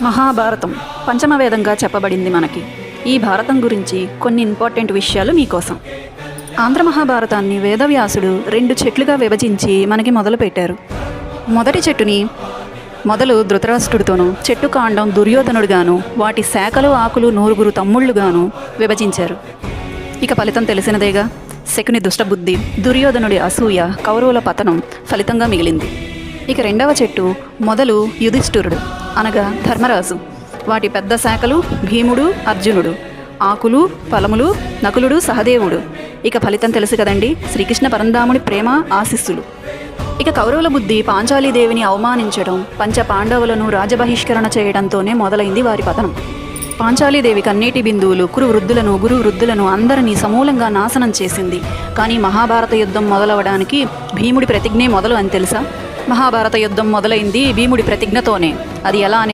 మహాభారతం పంచమ వేదంగా చెప్పబడింది మనకి. ఈ భారతం గురించి కొన్ని ఇంపార్టెంట్ విషయాలు మీకోసం. ఆంధ్ర మహాభారతాన్ని వేదవ్యాసుడు రెండు చెట్లుగా విభజించి మనకి మొదలుపెట్టారు. మొదటి చెట్టుని మొదలు ధృతరాష్ట్రుడితోనూ చెట్టు కాండం దుర్యోధనుడుగాను వాటి శాఖలు ఆకులు నూరుగురు తమ్ముళ్ళుగాను విభజించారు. ఇక ఫలితం తెలిసినదేగా శకుని దుష్టబుద్ధి దుర్యోధనుడి అసూయ కౌరవుల పతనం ఫలితంగా మిగిలింది. ఇక రెండవ చెట్టు మొదలు యుధిష్ఠురుడు. అనగా ధర్మరాజు. వాటి పెద్ద శాఖలు భీముడు అర్జునుడు. ఆకులు ఫలములు నకులుడు సహదేవుడు. ఇక ఫలితం తెలుసు కదండి శ్రీకృష్ణ పరంధాముడి ప్రేమ ఆశిస్సులు. ఇక కౌరవుల బుద్ధి పాంచాలీదేవిని అవమానించడం పంచ పాండవులను రాజబహిష్కరణ చేయడంతోనే మొదలైంది వారి పతనం. పాంచాలీదేవి కన్నీటి బిందువులు కురు వృద్ధులను గురు వృద్ధులను అందరినీ సమూలంగా నాశనం చేసింది. కానీ మహాభారత యుద్ధం మొదలవడానికి భీముడి ప్రతిజ్ఞే మొదలు అని తెలుసా? మహాభారత యుద్ధం మొదలైంది భీముడి ప్రతిజ్ఞతోనే. అది ఎలా అని